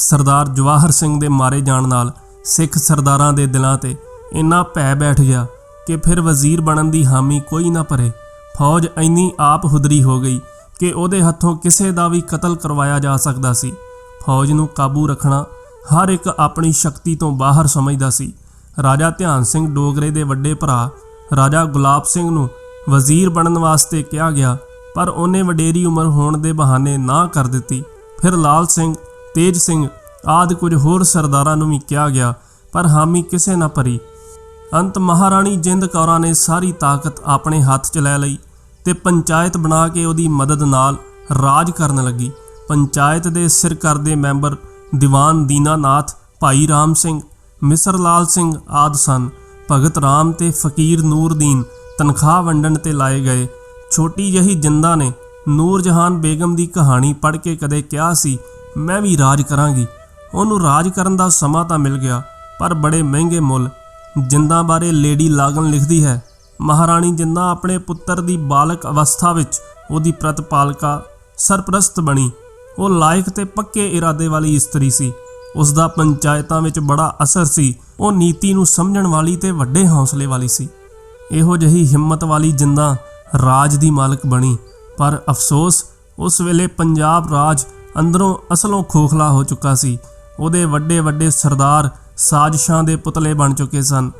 ਸਰਦਾਰ ਜਵਾਹਰ ਸਿੰਘ ਦੇ ਮਾਰੇ ਜਾਣ ਨਾਲ ਸਿੱਖ ਸਰਦਾਰਾਂ ਦੇ ਦਿਲਾਂ ਤੇ ਇੰਨਾ ਭੈ ਬੈਠ ਗਿਆ ਕਿ ਫਿਰ ਵਜ਼ੀਰ ਬਣਨ ਦੀ ਹਾਮੀ ਕੋਈ ਨਾ ਭਰੇ। ਫੌਜ ਇੰਨੀ ਆਪ ਹੁਦਰੀ ਹੋ ਗਈ ਕਿ ਉਹਦੇ ਹੱਥੋਂ ਕਿਸੇ ਦਾ ਵੀ ਕਤਲ ਕਰਵਾਇਆ ਜਾ ਸਕਦਾ ਸੀ। ਫੌਜ ਨੂੰ ਕਾਬੂ ਰੱਖਣਾ ਹਰ ਇੱਕ ਆਪਣੀ ਸ਼ਕਤੀ ਤੋਂ ਬਾਹਰ ਸਮਝਦਾ ਸੀ। ਰਾਜਾ ਧਿਆਨ ਸਿੰਘ ਡੋਗਰੇ ਦੇ ਵੱਡੇ ਭਰਾ ਰਾਜਾ ਗੁਲਾਬ ਸਿੰਘ ਨੂੰ ਵਜ਼ੀਰ ਬਣਨ ਵਾਸਤੇ ਕਿਹਾ ਗਿਆ, ਪਰ ਉਹਨੇ ਵਡੇਰੀ ਉਮਰ ਹੋਣ ਦੇ ਬਹਾਨੇ ਨਾ ਕਰ ਦਿੱਤੀ। ਫਿਰ ਲਾਲ ਸਿੰਘ ਤੇਜ ਸਿੰਘ ਆਦਿ ਕੁਝ ਹੋਰ ਸਰਦਾਰਾਂ ਨੂੰ ਵੀ ਕਿਹਾ ਗਿਆ, ਪਰ ਹਾਮੀ ਕਿਸੇ ਨਾ ਭਰੀ। ਅੰਤ ਮਹਾਰਾਣੀ ਜਿੰਦ ਕੌਰਾਂ ਨੇ ਸਾਰੀ ਤਾਕਤ ਆਪਣੇ ਹੱਥ 'ਚ ਲੈ ਲਈ ਤੇ ਪੰਚਾਇਤ ਬਣਾ ਕੇ ਉਹਦੀ ਮਦਦ ਨਾਲ ਰਾਜ ਕਰਨ ਲੱਗੀ। ਪੰਚਾਇਤ ਦੇ ਸਿਰ ਕਰਦੇ ਮੈਂਬਰ ਦੀਵਾਨ ਦੀਨਾਨਾਥ, ਭਾਈ ਰਾਮ ਸਿੰਘ, ਮਿਸਰ ਲਾਲ ਸਿੰਘ ਆਦ ਸਨ। ਭਗਤ ਰਾਮ ਤੇ ਫਕੀਰ ਨੂਰਦੀਨ ਤਨਖਾਹ ਵੰਡਣ ਤੇ ਲਾਏ ਗਏ। ਛੋਟੀ ਜਹੀ ਜਿੰਦਾ ਨੇ ਨੂਰ ਜਹਾਨ ਬੇਗਮ ਦੀ ਕਹਾਣੀ ਪੜ੍ਹ ਕੇ ਕਦੇ ਕਿਹਾ ਸੀ ਮੈਂ ਵੀ ਰਾਜ ਕਰਾਂਗੀ। ਉਹਨੂੰ ਰਾਜ ਕਰਨ ਦਾ ਸਮਾਂ ਤਾਂ ਮਿਲ ਗਿਆ, ਪਰ ਬੜੇ ਮਹਿੰਗੇ ਮੁੱਲ। ਜਿੰਦਾਂ ਬਾਰੇ ਲੇਡੀ ਲਾਗਨ ਲਿਖਦੀ ਹੈ, ਮਹਾਰਾਣੀ ਜਿੰਦਾਂ ਆਪਣੇ ਪੁੱਤਰ ਦੀ ਬਾਲਕ ਅਵਸਥਾ ਵਿੱਚ ਉਹਦੀ ਪ੍ਰਤਪਾਲਕਾ ਸਰਪ੍ਰਸਤ ਬਣੀ। ਉਹ ਲਾਇਕ ਤੇ ਪੱਕੇ ਇਰਾਦੇ ਵਾਲੀ ਇਸਤਰੀ ਸੀ। ਉਸ ਦਾ ਪੰਚਾਇਤਾਂ ਵਿੱਚ ਬੜਾ ਅਸਰ ਸੀ। ਉਹ ਨੀਤੀ ਨੂੰ ਸਮਝਣ ਵਾਲੀ ਤੇ ਵੱਡੇ ਹੌਸਲੇ ਵਾਲੀ ਸੀ। ਇਹੋ ਜਿਹੀ ਹਿੰਮਤ ਵਾਲੀ ਜਿੰਦਾਂ ਰਾਜ ਦੀ ਮਾਲਕ ਬਣੀ। ਪਰ ਅਫਸੋਸ, ਉਸ ਵੇਲੇ ਪੰਜਾਬ ਰਾਜ ਅੰਦਰੋਂ ਅਸਲੋਂ ਖੋਖਲਾ ਹੋ ਚੁੱਕਾ ਸੀ। ਉਹਦੇ ਵੱਡੇ ਵੱਡੇ ਸਰਦਾਰ ਸਾਜ਼ਿਸ਼ਾਂ ਦੇ ਪੁਤਲੇ ਬਣ ਚੁੱਕੇ ਸਨ।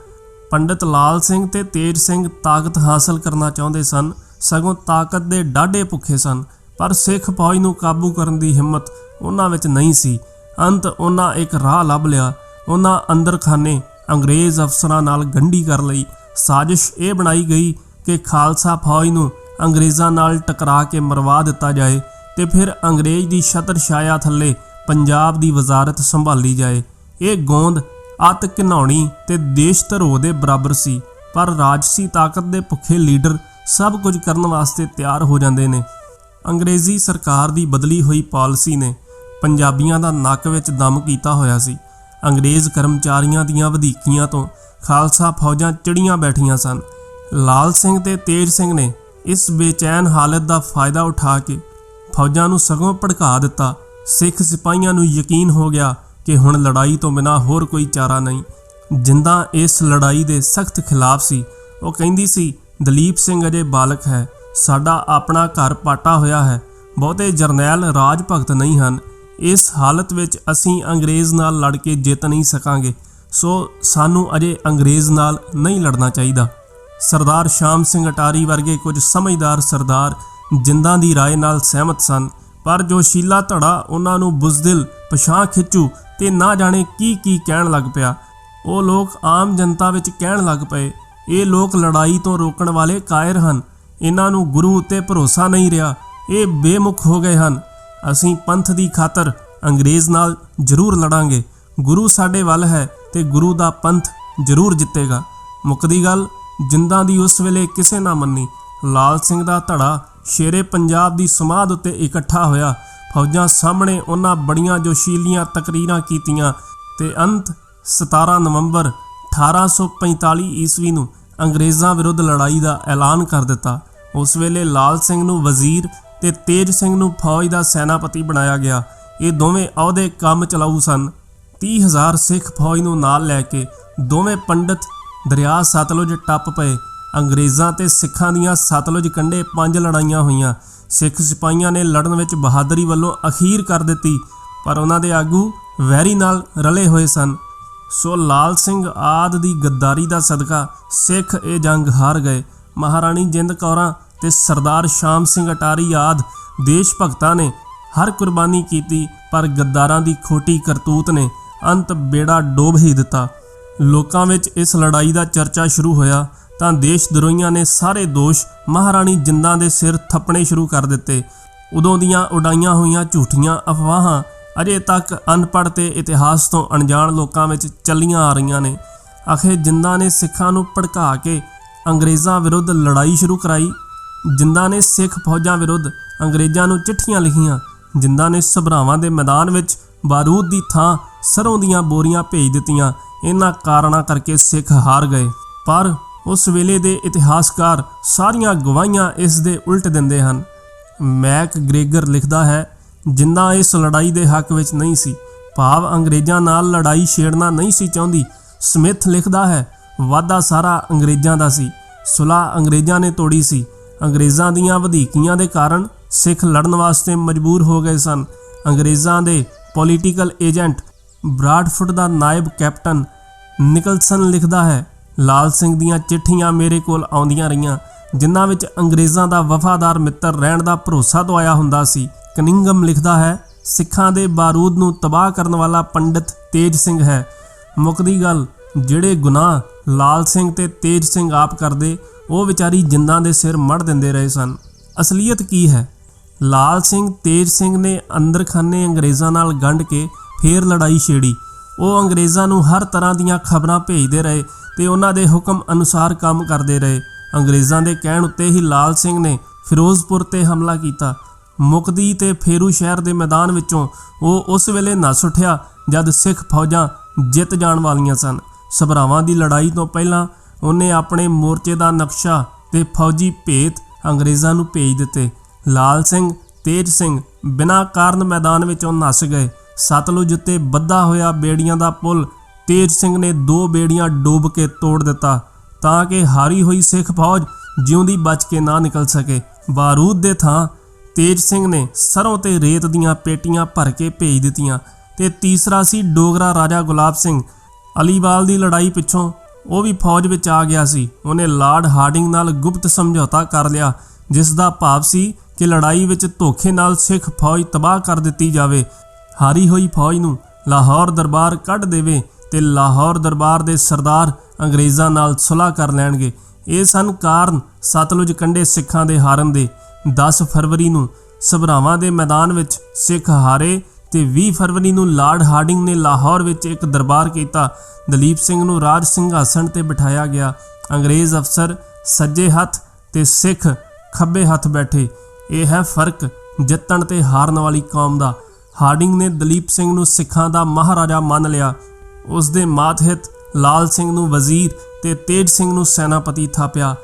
ਪੰਡਿਤ ਲਾਲ ਸਿੰਘ ਤੇ ਤੇਜ ਸਿੰਘ ਤਾਕਤ ਹਾਸਲ ਕਰਨਾ ਚਾਹੁੰਦੇ ਸਨ। ਸਗੋਂ ਤਾਕਤ ਦੇ ਡਾਢੇ ਭੁੱਖੇ ਸਨ। ਪਰ ਸਿੱਖ ਫੌਜ ਨੂੰ ਕਾਬੂ ਕਰਨ ਦੀ ਹਿੰਮਤ ਉਹਨਾਂ ਵਿੱਚ ਨਹੀਂ ਸੀ। ਅੰਤ ਉਹਨਾਂ ਇੱਕ ਰਾਹ ਲੱਭ ਲਿਆ। ਉਹਨਾਂ ਅੰਦਰਖਾਨੇ ਅੰਗਰੇਜ਼ ਅਫਸਰਾਂ ਨਾਲ ਗੰਢੀ ਕਰ ਲਈ। ਸਾਜ਼ਿਸ਼ ਇਹ ਬਣਾਈ ਗਈ ਕਿ ਖਾਲਸਾ ਫੌਜ ਨੂੰ ਅੰਗਰੇਜ਼ਾਂ ਨਾਲ ਟਕਰਾ ਕੇ ਮਰਵਾ ਦਿੱਤਾ ਜਾਏ। ਤੇ ਫਿਰ ਅੰਗਰੇਜ਼ ਦੀ ਛਤਰ ਛਾਇਆ ਥੱਲੇ ਪੰਜਾਬ ਦੀ ਵਜ਼ਾਰਤ ਸੰਭਾਲੀ ਜਾਏ। ਇਹ ਗੋਂਦ ਅਤ ਘਿਨਾਉਣੀ ਤੇ ਦੇਸ਼ ਧਰੋ ਦੇ ਬਰਾਬਰ ਸੀ, ਪਰ ਰਾਜਸੀ ਤਾਕਤ ਦੇ ਭੁੱਖੇ ਲੀਡਰ ਸਭ ਕੁਝ ਕਰਨ ਵਾਸਤੇ ਤਿਆਰ ਹੋ ਜਾਂਦੇ ਨੇ। ਅੰਗਰੇਜ਼ੀ ਸਰਕਾਰ ਦੀ ਬਦਲੀ ਹੋਈ ਪਾਲਿਸੀ ਨੇ ਪੰਜਾਬੀਆਂ ਦਾ ਨੱਕ ਵਿੱਚ ਦਮ ਕੀਤਾ ਹੋਇਆ ਸੀ। ਅੰਗਰੇਜ਼ ਕਰਮਚਾਰੀਆਂ ਦੀਆਂ ਵਧੀਕੀਆਂ ਤੋਂ ਖਾਲਸਾ ਫੌਜਾਂ ਚਿੜੀਆਂ ਬੈਠੀਆਂ ਸਨ। ਲਾਲ ਸਿੰਘ ਤੇ ਤੇਜ ਸਿੰਘ ਨੇ ਇਸ ਬੇਚੈਨ ਹਾਲਤ ਦਾ ਫਾਇਦਾ ਉਠਾ ਕੇ ਫੌਜਾਂ ਨੂੰ ਸਗੋਂ ਭੜਕਾ ਦਿੱਤਾ। ਸਿੱਖ ਸਿਪਾਹੀਆਂ ਨੂੰ ਯਕੀਨ ਹੋ ਗਿਆ ਕਿ ਹੁਣ ਲੜਾਈ ਤੋਂ ਬਿਨਾ ਹੋਰ ਕੋਈ ਚਾਰਾ ਨਹੀਂ। ਜਿੰਦਾ ਇਸ ਲੜਾਈ ਦੇ ਸਖਤ ਖਿਲਾਫ ਸੀ, ਉਹ ਕਹਿੰਦੀ ਸੀ, ਦਲੀਪ ਸਿੰਘ ਅਜੇ ਬਾਲਕ ਹੈ, ਸਾਡਾ ਆਪਣਾ ਘਰ ਪਾਟਾ ਹੋਇਆ ਹੈ, ਬਹੁਤੇ ਜਰਨੈਲ ਰਾਜ ਭਗਤ ਨਹੀਂ ਹਨ। ਇਸ ਹਾਲਤ ਵਿੱਚ ਅਸੀਂ ਅੰਗਰੇਜ਼ ਨਾਲ ਲੜ ਕੇ ਜਿੱਤ ਨਹੀਂ ਸਕਾਂਗੇ, ਸੋ ਸਾਨੂੰ ਅਜੇ ਅੰਗਰੇਜ਼ ਨਾਲ ਨਹੀਂ ਲੜਨਾ ਚਾਹੀਦਾ। ਸਰਦਾਰ ਸ਼ਾਮ ਸਿੰਘ ਅਟਾਰੀ ਵਰਗੇ ਕੁਝ ਸਮਝਦਾਰ ਸਰਦਾਰ ਜਿੰਦਾਂ ਦੀ رائے ਨਾਲ ਸਹਿਮਤ ਸਨ ਪਰ ਜੋ ਸ਼ੀਲਾ ਧੜਾ ਉਹਨਾਂ ਨੂੰ ਬੁਜ਼ਦਿਲ ਪਛਾਹ ਖਿੱਚੂ ਤੇ ਨਾ ਜਾਣੇ ਕੀ ਕੀ ਕਹਿਣ ਲੱਗ ਪਿਆ ਉਹ ਲੋਕ ਆਮ ਜਨਤਾ ਵਿੱਚ ਕਹਿਣ ਲੱਗ ਪਏ ਇਹ ਲੋਕ ਲੜਾਈ ਤੋਂ ਰੋਕਣ ਵਾਲੇ ਕਾਇਰ ਹਨ ਇਹਨਾਂ ਨੂੰ ਗੁਰੂ ਉੱਤੇ ਭਰੋਸਾ ਨਹੀਂ ਰਿਹਾ ਇਹ ਬੇਮੁਖ ਹੋ ਗਏ ਹਨ ਅਸੀਂ ਪੰਥ ਦੀ ਖਾਤਰ ਅੰਗਰੇਜ਼ ਨਾਲ ਜ਼ਰੂਰ ਲੜਾਂਗੇ ਗੁਰੂ ਸਾਡੇ ਵੱਲ ਹੈ ਤੇ ਗੁਰੂ ਦਾ ਪੰਥ ਜ਼ਰੂਰ ਜਿੱਤੇਗਾ ਮੁੱਕਦੀ ਗੱਲ ਜਿੰਦਾਂ ਦੀ ਉਸ ਵੇਲੇ ਕਿਸੇ ਨਾ ਮੰਨੀ ਲਾਲ ਸਿੰਘ ਦਾ ਧੜਾ ਸ਼ੇਰੇ ਪੰਜਾਬ ਦੀ ਸਮਾਧ ਉੱਤੇ ਇਕੱਠਾ ਹੋਇਆ। ਫੌਜਾਂ ਸਾਹਮਣੇ ਉਹਨਾਂ ਬੜੀਆਂ ਜੋਸ਼ੀਲੀਆਂ ਤਕਰੀਰਾਂ ਕੀਤੀਆਂ ਤੇ ਅੰਤ 17 ਨਵੰਬਰ 1845 ਈਸਵੀ ਨੂੰ ਅੰਗਰੇਜ਼ਾਂ ਵਿਰੁੱਧ ਲੜਾਈ ਦਾ ਐਲਾਨ ਕਰ ਦਿੱਤਾ। ਉਸ ਵੇਲੇ ਲਾਲ ਸਿੰਘ ਨੂੰ ਵਜ਼ੀਰ ਤੇ ਤੇਜ ਸਿੰਘ ਨੂੰ ਫੌਜ ਦਾ ਸੈਨਾਪਤੀ ਬਣਾਇਆ ਗਿਆ। ਇਹ ਦੋਵੇਂ ਅਹੁਦੇ ਕੰਮ ਚਲਾਊ ਸਨ। 30000 ਸਿੱਖ ਫੌਜ ਨੂੰ ਨਾਲ ਲੈ ਕੇ ਦੋਵੇਂ ਪੰਡਤ ਦਰਿਆ ਸਤਲੁਜ ਟੱਪ ਪਏ। ਅੰਗਰੇਜ਼ਾਂ ਤੇ ਸਿੱਖਾਂ ਦੀਆਂ ਸਤਲੁਜ ਕੰਢੇ ਪੰਜ ਲੜਾਈਆਂ ਹੋਈਆਂ। ਸਿੱਖ ਸਿਪਾਹੀਆਂ ਨੇ ਲੜਨ ਵਿੱਚ ਬਹਾਦਰੀ ਵੱਲੋਂ ਅਖੀਰ ਕਰ ਦਿੱਤੀ, ਪਰ ਉਹਨਾਂ ਦੇ ਆਗੂ ਵੈਰੀ ਨਾਲ ਰਲੇ ਹੋਏ ਸਨ। ਸੋ ਲਾਲ ਸਿੰਘ ਆਦ ਦੀ ਗੱਦਾਰੀ ਦਾ ਸਦਕਾ ਸਿੱਖ ਇਹ ਜੰਗ ਹਾਰ ਗਏ। ਮਹਾਰਾਣੀ ਜਿੰਦ ਕੌਰਾਂ ਤੇ ਸਰਦਾਰ ਸ਼ਾਮ ਸਿੰਘ ਅਟਾਰੀ ਆਦ ਦੇਸ਼ ਭਗਤਾਂ ਨੇ ਹਰ ਕੁਰਬਾਨੀ ਕੀਤੀ, ਪਰ ਗੱਦਾਰਾਂ ਦੀ ਖੋਟੀ ਕਰਤੂਤ ਨੇ ਅੰਤ ਬੇੜਾ ਡੋਬ ਹੀ ਦਿੱਤਾ। ਲੋਕਾਂ ਵਿੱਚ ਇਸ ਲੜਾਈ ਦਾ ਚਰਚਾ ਸ਼ੁਰੂ ਹੋਇਆ। ਤਾਂ ਦੇਸ਼ ਦਰੋਈਆਂ ਨੇ ਸਾਰੇ ਦੋਸ਼ ਮਹਾਰਾਣੀ ਜਿੰਦਾਂ ਦੇ ਸਿਰ ਥੱਪਣੇ ਸ਼ੁਰੂ ਕਰ ਦਿੱਤੇ। ਉਦੋਂ ਦੀਆਂ ਉਡਾਈਆਂ ਹੋਈਆਂ ਝੂਠੀਆਂ ਅਫਵਾਹਾਂ ਅਜੇ ਤੱਕ ਅਨਪੜ੍ਹ ਤੇ ਇਤਿਹਾਸ ਤੋਂ ਅਣਜਾਣ ਲੋਕਾਂ ਵਿੱਚ ਚੱਲੀਆਂ ਆ ਰਹੀਆਂ ਨੇ। ਆਖੇ, ਜਿੰਦਾਂ ਨੇ ਸਿੱਖਾਂ ਨੂੰ ਭੜਕਾ ਕੇ ਅੰਗਰੇਜ਼ਾਂ ਵਿਰੁੱਧ ਲੜਾਈ ਸ਼ੁਰੂ ਕਰਾਈ, ਜਿੰਦਾਂ ਨੇ ਸਿੱਖ ਫੌਜਾਂ ਵਿਰੁੱਧ ਅੰਗਰੇਜ਼ਾਂ ਨੂੰ ਚਿੱਠੀਆਂ ਲਿਖੀਆਂ, ਜਿੰਦਾਂ ਨੇ ਸਭਰਾਵਾਂ ਦੇ ਮੈਦਾਨ ਵਿੱਚ ਬਾਰੂਦ ਦੀ ਥਾਂ ਸਰੋਂ ਦੀਆਂ ਬੋਰੀਆਂ ਭੇਜ ਦਿੱਤੀਆਂ, ਇਹਨਾਂ ਕਾਰਨਾਂ ਕਰਕੇ ਸਿੱਖ ਹਾਰ ਗਏ। ਪਰ ਉਸ ਵੇਲੇ ਦੇ ਇਤਿਹਾਸਕਾਰ ਸਾਰੀਆਂ ਗਵਾਹੀਆਂ ਇਸ ਦੇ ਉਲਟ ਦਿੰਦੇ ਹਨ। ਮੈਕ ਗ੍ਰੇਗਰ ਲਿਖਦਾ ਹੈ, ਜਿੰਨਾ ਇਸ ਲੜਾਈ ਦੇ ਹੱਕ ਵਿੱਚ ਨਹੀਂ ਸੀ, ਭਾਵ ਅੰਗਰੇਜ਼ਾਂ ਨਾਲ ਲੜਾਈ ਛੇੜਨਾ ਨਹੀਂ ਸੀ ਚਾਹੁੰਦੀ, ਸਮਿਥ ਲਿਖਦਾ ਹੈ ਵਾਦਾ ਸਾਰਾ ਅੰਗਰੇਜ਼ਾਂ ਦਾ ਸੀ, ਸੁਲਾਹ ਅੰਗਰੇਜ਼ਾਂ ਨੇ ਤੋੜੀ ਸੀ, ਅੰਗਰੇਜ਼ਾਂ ਦੀਆਂ ਵਧੀਕੀਆਂ ਦੇ ਕਾਰਨ ਸਿੱਖ ਲੜਨ ਵਾਸਤੇ ਮਜਬੂਰ ਹੋ ਗਏ ਸਨ, ਅੰਗਰੇਜ਼ਾਂ ਦੇ ਪੋਲੀਟੀਕਲ ਏਜੰਟ ਬਰਾਡਫੁੱਟ ਦਾ ਨਾਇਬ ਕੈਪਟਨ ਨਿਕਲਸਨ ਲਿਖਦਾ ਹੈ ਲਾਲ ਸਿੰਘ ਦੀਆਂ ਚਿੱਠੀਆਂ ਮੇਰੇ ਕੋਲ ਆਉਂਦੀਆਂ ਰਹੀਆਂ, ਜਿਨ੍ਹਾਂ ਵਿੱਚ ਅੰਗਰੇਜ਼ਾਂ ਦਾ ਵਫਾਦਾਰ ਮਿੱਤਰ ਰਹਿਣ ਦਾ ਭਰੋਸਾ ਦਵਾਇਆ ਹੁੰਦਾ ਸੀ। ਕਨਿੰਗਮ ਲਿਖਦਾ ਹੈ, ਸਿੱਖਾਂ ਦੇ ਬਾਰੂਦ ਨੂੰ ਤਬਾਹ ਕਰਨ ਵਾਲਾ ਪੰਡਿਤ ਤੇਜ ਸਿੰਘ ਹੈ। ਮੁੱਕਦੀ ਗੱਲ, ਜਿਹੜੇ ਗੁਨਾਹ ਲਾਲ ਸਿੰਘ ਤੇ ਤੇਜ ਸਿੰਘ ਆਪ ਕਰਦੇ, ਉਹ ਵਿਚਾਰੀ ਜਿੰਦਾਂ ਦੇ ਸਿਰ ਮੜ ਦਿੰਦੇ ਰਹੇ ਸਨ। ਅਸਲੀਅਤ ਕੀ ਹੈ? ਲਾਲ ਸਿੰਘ ਤੇਜ ਸਿੰਘ ਨੇ ਅੰਦਰਖਾਨੇ ਅੰਗਰੇਜ਼ਾਂ ਨਾਲ ਗੰਢ ਕੇ ਫੇਰ ਲੜਾਈ ਛੇੜੀ। ਉਹ ਅੰਗਰੇਜ਼ਾਂ ਨੂੰ ਹਰ ਤਰ੍ਹਾਂ ਦੀਆਂ ਖਬਰਾਂ ਭੇਜਦੇ ਰਹੇ ਤੇ ਉਹਨਾਂ ਦੇ ਹੁਕਮ ਅਨੁਸਾਰ ਕੰਮ ਕਰਦੇ ਰਹੇ। ਅੰਗਰੇਜ਼ਾਂ ਦੇ ਕਹਿਣ ਉੱਤੇ ਹੀ ਲਾਲ ਸਿੰਘ ਨੇ ਫਿਰੋਜ਼ਪੁਰ ਤੇ ਹਮਲਾ ਕੀਤਾ। ਮੁਕਦੀ ਤੇ ਫੇਰੂ ਸ਼ਹਿਰ ਦੇ ਮੈਦਾਨ ਵਿੱਚੋਂ ਉਹ ਉਸ ਵੇਲੇ ਨੱਸ ਉੱਠਿਆ ਜਦ ਸਿੱਖ ਫੌਜਾਂ ਜਿੱਤ ਜਾਣ ਵਾਲੀਆਂ ਸਨ। ਸਭਰਾਵਾਂ ਦੀ ਲੜਾਈ ਤੋਂ ਪਹਿਲਾਂ ਉਹਨੇ ਆਪਣੇ ਮੋਰਚੇ ਦਾ ਨਕਸ਼ਾ ਤੇ ਫੌਜੀ ਭੇਤ ਅੰਗਰੇਜ਼ਾਂ ਨੂੰ ਭੇਜ ਦਿੱਤੇ। ਲਾਲ ਸਿੰਘ, ਤੇਜ ਸਿੰਘ ਬਿਨਾਂ ਕਾਰਨ ਮੈਦਾਨ ਵਿੱਚੋਂ ਨੱਸ ਗਏ। ਸਤਲੁਜ ਉੱਤੇ ਬੱਧਾ ਹੋਇਆ ਬੇੜੀਆਂ ਦਾ ਪੁਲ ਤੇਜ ਸਿੰਘ ਨੇ ਦੋ ਬੇੜੀਆਂ ਡੋਬ ਕੇ ਤੋੜ ਦਿੱਤਾ ਤਾਂ ਕਿ ਹਾਰੀ ਹੋਈ ਸਿੱਖ ਫੌਜ ਜਿਉਂਦੀ ਬਚ ਕੇ ਨਾ ਨਿਕਲ ਸਕੇ। ਬਾਰੂਦ ਦੇ ਥਾਂ ਤੇਜ ਸਿੰਘ ਨੇ ਸਰੋਂ ਤੇ ਰੇਤ ਦੀਆਂ ਪੇਟੀਆਂ ਭਰ ਕੇ ਭੇਜ ਦਿੱਤੀਆਂ ਤੇ ਤੀਸਰਾ ਸੀ ਡੋਗਰਾ ਰਾਜਾ ਗੁਲਾਬ ਸਿੰਘ। ਅਲੀਵਾਲ ਦੀ ਲੜਾਈ ਪਿੱਛੋਂ ਉਹ ਵੀ ਫੌਜ ਵਿੱਚ ਆ ਗਿਆ ਸੀ। ਉਹਨੇ ਲਾਰਡ ਹਾਰਡਿੰਗ ਨਾਲ ਗੁਪਤ ਸਮਝੌਤਾ ਕਰ ਲਿਆ, ਜਿਸ ਦਾ ਭਾਵ ਸੀ ਕਿ ਲੜਾਈ ਵਿੱਚ ਧੋਖੇ ਨਾਲ ਸਿੱਖ ਫੌਜ ਤਬਾਹ ਕਰ ਦਿੱਤੀ ਜਾਵੇ। ਹਾਰੀ ਹੋਈ ਫੌਜ ਨੂੰ ਲਾਹੌਰ ਦਰਬਾਰ ਕੱਢ ਦੇਵੇ ਤੇ ਲਾਹੌਰ ਦਰਬਾਰ ਦੇ ਸਰਦਾਰ ਅੰਗਰੇਜ਼ਾਂ ਨਾਲ ਸੁਲ੍ਹਾ ਕਰ ਲੈਣਗੇ। ਇਹ ਸਨ ਕਾਰਨ ਸਤਲੁਜ ਕੰਢੇ ਸਿੱਖਾਂ ਦੇ ਹਾਰਨ ਦੇ। 10 ਫਰਵਰੀ ਨੂੰ ਸਭਰਾਵਾਂ ਦੇ ਮੈਦਾਨ ਵਿੱਚ ਸਿੱਖ ਹਾਰੇ ਤੇ 20 ਫਰਵਰੀ ਨੂੰ ਲਾਰਡ ਹਾਰਡਿੰਗ ਨੇ ਲਾਹੌਰ ਵਿੱਚ ਇੱਕ ਦਰਬਾਰ ਕੀਤਾ। ਦਲੀਪ ਸਿੰਘ ਨੂੰ ਰਾਜ ਸਿੰਘਾਸਣ ਤੇ ਬਿਠਾਇਆ ਗਿਆ। ਅੰਗਰੇਜ਼ ਅਫਸਰ ਸੱਜੇ ਹੱਥ ਤੇ ਸਿੱਖ ਖੱਬੇ ਹੱਥ ਬੈਠੇ। ਇਹ ਹੈ ਫ਼ਰਕ ਜਿੱਤਣ ਤੇ ਹਾਰਨ ਵਾਲੀ ਕੌਮ ਦਾ। ਹਾਰਡਿੰਗ ਨੇ ਦਲੀਪ ਸਿੰਘ ਨੂੰ ਸਿੱਖਾਂ ਦਾ ਮਹਾਰਾਜਾ ਮੰਨ ਲਿਆ। ਉਸ ਦੇ ਮਾਤਹਿਤ ਲਾਲ ਸਿੰਘ ਨੂੰ ਵਜ਼ੀਰ ਤੇ ਤੇਜ ਸਿੰਘ ਨੂੰ ਸੈਨਾਪਤੀ ਥਾਪਿਆ।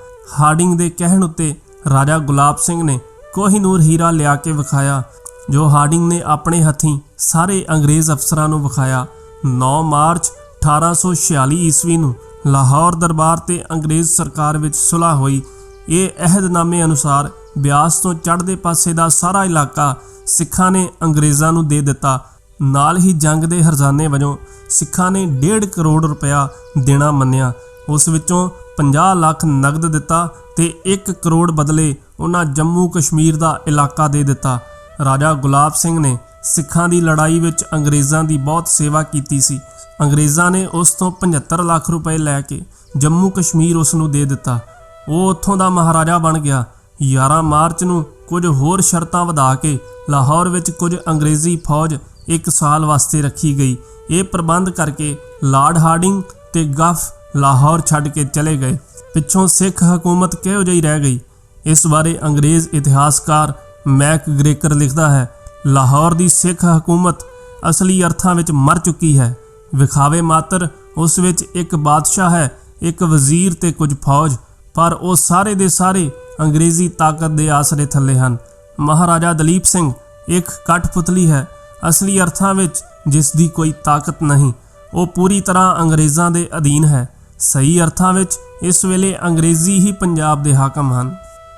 ਹਾਰਡਿੰਗ ਦੇ ਕਹਿਣ ਉੱਤੇ ਰਾਜਾ ਗੁਲਾਬ ਸਿੰਘ ਨੇ ਕੋਹੀਨੂਰ ਹੀਰਾ ਲਿਆ ਕੇ ਵਿਖਾਇਆ, ਜੋ ਹਾਰਡਿੰਗ ਨੇ ਆਪਣੇ ਹੱਥੀਂ ਸਾਰੇ ਅੰਗਰੇਜ਼ ਅਫਸਰਾਂ ਨੂੰ ਵਿਖਾਇਆ। 9 ਮਾਰਚ 1846 ਈਸਵੀ ਨੂੰ ਲਾਹੌਰ ਦਰਬਾਰ ਤੇ ਅੰਗਰੇਜ਼ ਸਰਕਾਰ ਵਿੱਚ ਸੁਲਹ ਹੋਈ। ਇਹ ਅਹਿਦਨਾਮੇ ਅਨੁਸਾਰ ਬਿਆਸ ਤੋਂ ਚੜ੍ਹਦੇ ਪਾਸੇ ਦਾ ਸਾਰਾ ਇਲਾਕਾ ਸਿੱਖਾਂ ਨੇ ਅੰਗਰੇਜ਼ਾਂ ਨੂੰ ਦੇ ਦਿੱਤਾ। ਨਾਲ ਹੀ ਜੰਗ ਦੇ ਹਰਜ਼ਾਨੇ ਵਜੋਂ ਸਿੱਖਾਂ ਨੇ 1.5 ਕਰੋੜ ਰੁਪਇਆ ਦੇਣਾ ਮੰਨਿਆ। ਉਸ ਵਿੱਚੋਂ 50 ਲੱਖ ਨਗਦ ਦਿੱਤਾ ਤੇ 1 ਕਰੋੜ ਬਦਲੇ ਉਹਨਾਂ ਜੰਮੂ ਕਸ਼ਮੀਰ ਦਾ ਇਲਾਕਾ ਦੇ ਦਿੱਤਾ। ਰਾਜਾ ਗੁਲਾਬ ਸਿੰਘ ਨੇ ਸਿੱਖਾਂ ਦੀ ਲੜਾਈ ਵਿੱਚ ਅੰਗਰੇਜ਼ਾਂ ਦੀ ਬਹੁਤ ਸੇਵਾ ਕੀਤੀ ਸੀ। ਅੰਗਰੇਜ਼ਾਂ ਨੇ ਉਸ ਤੋਂ 75 ਲੱਖ ਰੁਪਏ ਲੈ ਕੇ ਜੰਮੂ ਕਸ਼ਮੀਰ ਉਸ ਨੂੰ ਦੇ ਦਿੱਤਾ। ਉਹ ਉੱਥੋਂ ਦਾ ਮਹਾਰਾਜਾ ਬਣ ਗਿਆ। 11 ਮਾਰਚ ਨੂੰ ਕੁਝ ਹੋਰ ਸ਼ਰਤਾਂ ਵਧਾ ਕੇ ਲਾਹੌਰ ਵਿੱਚ ਕੁਝ ਅੰਗਰੇਜ਼ੀ ਫੌਜ ਇੱਕ ਸਾਲ ਵਾਸਤੇ ਰੱਖੀ ਗਈ। ਇਹ ਪ੍ਰਬੰਧ ਕਰਕੇ ਲਾਰਡ ਹਾਰਡਿੰਗ ਤੇ ਗਫ ਲਾਹੌਰ ਛੱਡ ਕੇ ਚਲੇ ਗਏ। ਪਿੱਛੋਂ ਸਿੱਖ ਹਕੂਮਤ ਕਿਹੋ ਜਿਹੀ ਰਹਿ ਗਈ? ਇਸ ਬਾਰੇ ਅੰਗਰੇਜ਼ ਇਤਿਹਾਸਕਾਰ ਮੈਕ ਗ੍ਰੇਕਰ ਲਿਖਦਾ ਹੈ, ਲਾਹੌਰ ਦੀ ਸਿੱਖ ਹਕੂਮਤ ਅਸਲੀ ਅਰਥਾਂ ਵਿੱਚ ਮਰ ਚੁੱਕੀ ਹੈ। ਵਿਖਾਵੇ ਮਾਤਰ, ਉਸ ਵਿੱਚ ਇੱਕ ਬਾਦਸ਼ਾਹ ਹੈ, ਇੱਕ ਵਜ਼ੀਰ ਤੇ ਕੁਝ ਫੌਜ, ਪਰ ਉਹ ਸਾਰੇ ਦੇ ਸਾਰੇ ਅੰਗਰੇਜ਼ੀ ਤਾਕਤ ਦੇ ਆਸਰੇ ਥੱਲੇ ਹਨ। ਮਹਾਰਾਜਾ ਦਲੀਪ ਸਿੰਘ ਇੱਕ ਕਠਪੁਤਲੀ ਹੈ ਅਸਲੀ ਅਰਥਾਂ ਵਿੱਚ ਜਿਸ ਦੀ ਕੋਈ ਤਾਕਤ ਨਹੀਂ, ਉਹ ਪੂਰੀ ਤਰ੍ਹਾਂ ਅੰਗਰੇਜ਼ਾਂ ਦੇ ਅਧੀਨ ਹੈ। ਸਹੀ ਅਰਥਾਂ ਵਿੱਚ ਇਸ ਵੇਲੇ ਅੰਗਰੇਜ਼ੀ ਹੀ ਪੰਜਾਬ ਦੇ ਹਾਕਮ ਹਨ।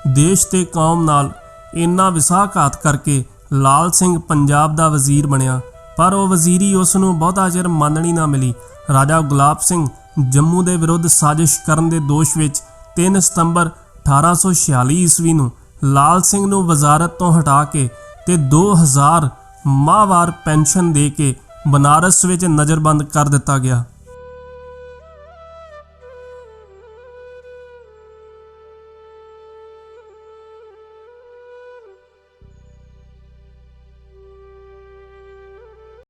ਦੇਸ਼ ਤੇ ਕੌਮ ਨਾਲ ਇੰਨਾ ਵਿਸਾਖਾਤ ਕਰਕੇ ਲਾਲ ਸਿੰਘ ਪੰਜਾਬ ਦਾ ਵਜ਼ੀਰ ਬਣਿਆ, ਪਰ ਉਹ ਵਜ਼ੀਰੀ ਉਸ ਨੂੰ ਬਹੁਤਾ ਚਿਰ ਮੰਨਣੀ ਨਾ ਮਿਲੀ। ਰਾਜਾ ਗੁਲਾਬ ਸਿੰਘ ਜੰਮੂ ਦੇ ਵਿਰੁੱਧ ਸਾਜ਼ਿਸ਼ ਕਰਨ ਦੇ ਦੋਸ਼ ਵਿੱਚ 3 ਸਤੰਬਰ 1846 ਈਸਵੀ ਨੂੰ ਲਾਲ ਸਿੰਘ ਨੂੰ ਵਜ਼ਾਰਤ ਤੋਂ ਹਟਾ ਕੇ ਤੇ 2000 ਮਾਹਵਾਰ ਪੈਨਸ਼ਨ ਦੇ ਕੇ ਬਨਾਰਸ ਵਿੱਚ ਨਜ਼ਰਬੰਦ ਕਰ ਦਿੱਤਾ ਗਿਆ।